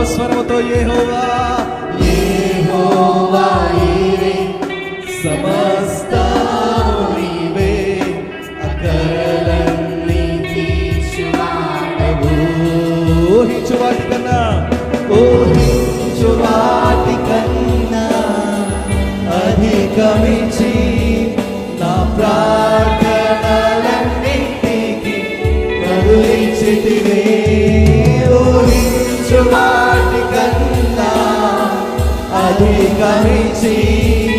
మరొకసారి గొప్ప స్వరముతో యెహోవా యెహోవా ఈరే సమస్తము నీవే. అక్కరలన్నీ తీర్చువాడవు. ఊహించు కన్నా ఊహించు కన్నా నా కరుణించితివే. King of Kings.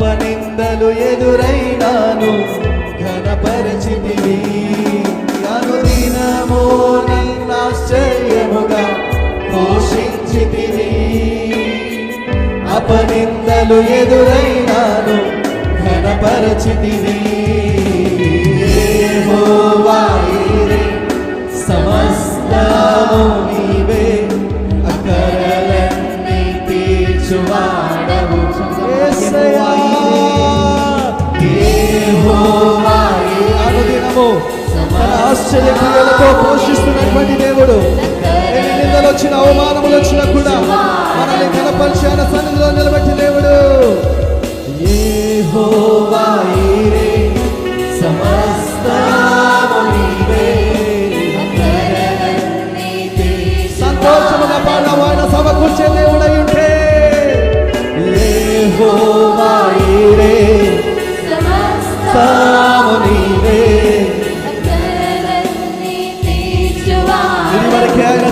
పాపనిందలు ఎదురైనాను ఘనపరచితివి అనుదినము నన్నాశ్చర్యముగా పోషించితివి అపనిందలు ఎదురైనాను ఘనపరచితివి ఏమో అనుదినము. తన ఆశ్చర్య క్రియలతో పోషిస్తున్నటువంటి దేవుడు. ఎన్ని నిందలు వచ్చిన అవమానములు వచ్చినా కూడా మనల్ని కనపరిచి ఆయన సన్నిధిలో నిలబెట్టి దేవుడు. సమస్తము నీవే. అక్కరలన్నీ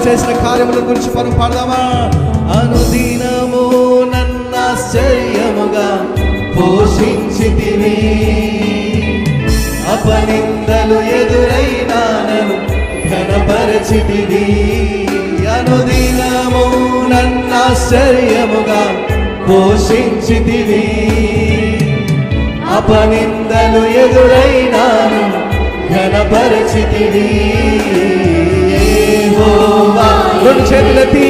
చేసిన కార్యముల గురించి మనం పాడదామా? అనుదినము నన్నాశ్చర్యముగా పోషించితివి అపనిందలు ఎదురైనాను ఘనపరచితివి అనుదినము నన్నాశ్చర్యముగా పోషించితివి అపనిందలు ఎదురైనాను ఘనపరచితివి యెహోవా రెండు చేతులెత్తి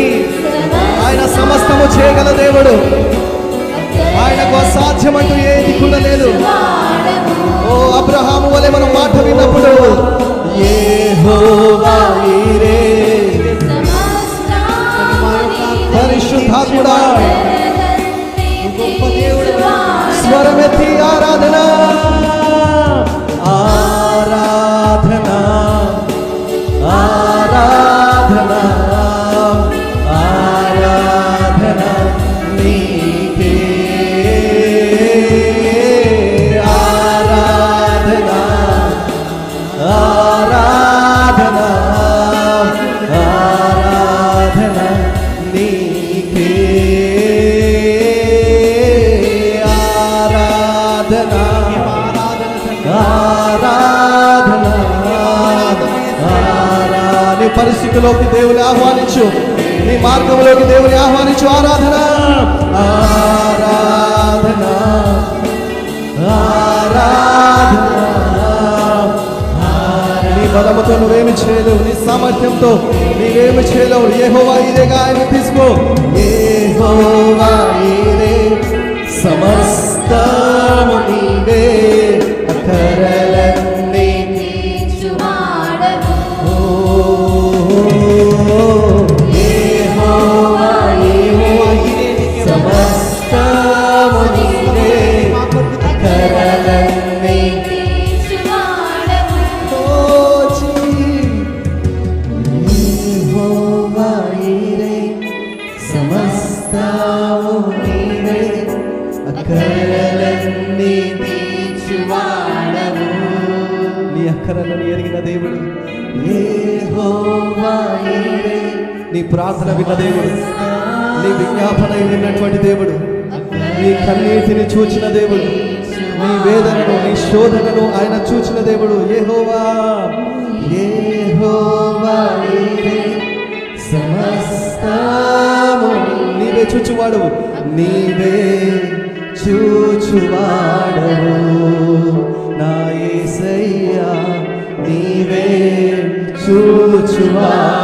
ఆయన సమస్తము చేయగల దేవుడు. ఆయనకు అసాధ్యమంటూ ఏది కూడా లేదు. ఓ అబ్రహాము వలె మనం మాట విన్నప్పుడు యెహోవా ఈరే పరిశుద్ధాత్ముడా గొప్ప దేవుడు. స్వరమెత్తి ఆరాధన నీ పరిస్థితిలోకి దేవుని ఆహ్వానించు. నీ మార్గంలోకి దేవుని ఆహ్వానించు. ఆరాధన. ఆరాధన. ఆరాధన. నీ బలముతో నువ్వేమి చేయలేవు. నీ సామర్థ్యంతో నీవేమి చేయలేవు. ఏహోవా ఇదేగా ఆయన తీసుకో. ఏహోవా ఇదే సమస్త కరలను ఎరిగిన దేవుడు. నీ ప్రార్థన విన్న దేవుడు. నీ విజ్ఞాపన విన్నటువంటి దేవుడు. నీ కన్నీటిని చూచిన దేవుడు. నీ వేదనను నీ శోధనను ఆయన చూచిన దేవుడు. ఏహోవా సమస్తము నీవే చూచువాడు నీవే చూచువాడవు. నాయే Baba.